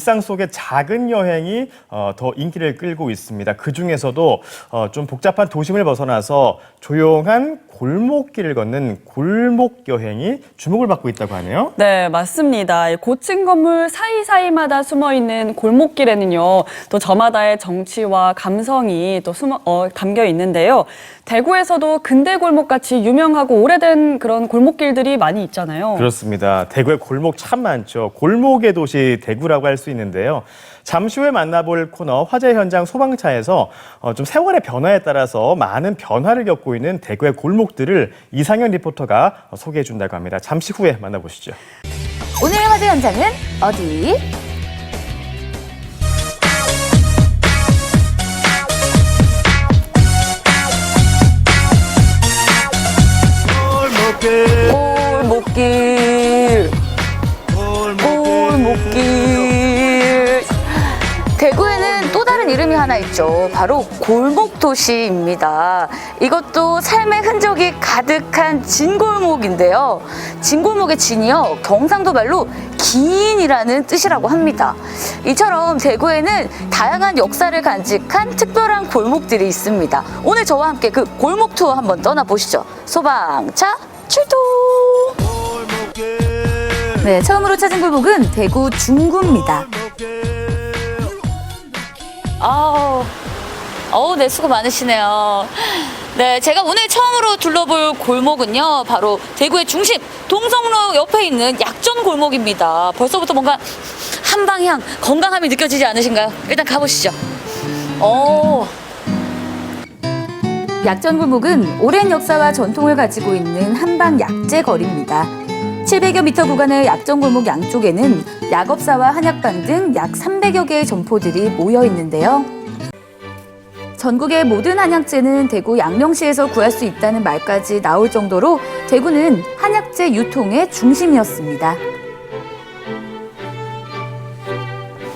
일상 속의 작은 여행이 어, 더 인기를 끌고 있습니다. 그 중에서도 어, 좀 복잡한 도심을 벗어나서 조용한 골목길을 걷는 골목 여행이 주목을 받고 있다고 하네요. 네, 맞습니다. 이 고층 건물 사이사이마다 숨어 있는 골목길에는요, 또 저마다의 정치와 감성이 또 숨어, 어, 담겨 있는데요. 대구에서도 근대 골목 같이 유명하고 오래된 그런 골목길들이 많이 있잖아요. 그렇습니다. 대구에 골목 참 많죠. 골목의 도시 대구라고 할 수 있는데요. 잠시 후에 만나볼 코너 화재 현장 소방차에서 어, 좀 세월의 변화에 따라서 많은 변화를 겪고 있는 대구의 골목들을 이상현 리포터가 어, 소개해 준다고 합니다. 잠시 후에 만나보시죠. 오늘 화재 현장은 어디? 골목길. 골목길. 하나 있죠. 바로 골목 도시입니다. 이것도 삶의 흔적이 가득한 진골목인데요. 진골목의 진이요, 경상도 말로 기인이라는 뜻이라고 합니다. 이처럼 대구에는 다양한 역사를 간직한 특별한 골목들이 있습니다. 오늘 저와 함께 그 골목 투어 한번 떠나보시죠. 소방차 출동! 네, 처음으로 찾은 골목은 대구 중구입니다. 아우, 어우, 네, 수고 많으시네요. 네, 제가 오늘 처음으로 둘러볼 골목은요, 바로 대구의 중심, 동성로 옆에 있는 약전 골목입니다. 벌써부터 뭔가 한방향, 건강함이 느껴지지 않으신가요? 일단 가보시죠. 오. 약전 골목은 오랜 역사와 전통을 가지고 있는 한방 약재 거리입니다. 700여 미터 구간의 약전 골목 양쪽에는 약업사와 한약방 등약 300여 개의 점포들이 모여 있는데요. 전국의 모든 한약재는 대구 양령시에서 구할 수 있다는 말까지 나올 정도로 대구는 한약재 유통의 중심이었습니다.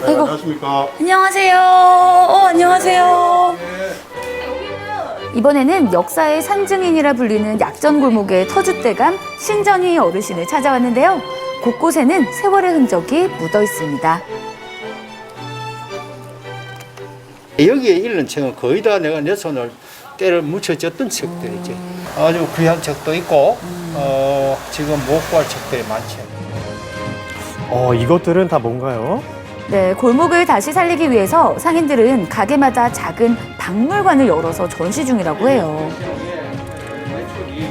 아이고. 안녕하십니까. 안녕하세요. 어, 안녕하세요. 이번에는 역사의 상징인이라 불리는 약전 골목의 터줏대감 신전희 어르신을 찾아왔는데요. 곳곳에는 세월의 흔적이 묻어 있습니다. 여기에 있는 책은 거의 다 내가 내 손을 때를 묻혀졌던 책들이지. 아주 귀한 책도 있고, 어, 지금 못 구할 책들이 많죠. 어, 이것들은 다 뭔가요? 네, 골목을 다시 살리기 위해서 상인들은 가게마다 작은 박물관을 열어서 전시 중이라고 해요. 매출이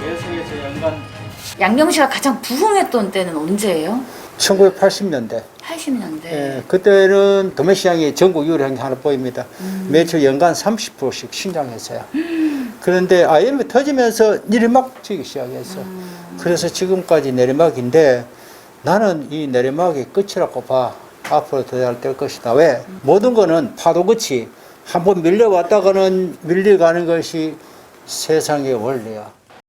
계속해서 연간 양령시가 가장 부흥했던 때는 언제예요? 1980년대. 80년대. 예, 그때는 도매시장이 전국 유일한 게 하나 보입니다. 매출 연간 30%씩 신장했어요. 그런데 IMF 터지면서 내리막지기 시작했어. 그래서 지금까지 내리막인데 나는 이 내리막이 끝이라고 봐. 앞으로 더 잘 될 것이다. 왜? 모든 거는 파도같이 한번 밀려왔다가는 밀려가는 것이 세상의 원리야.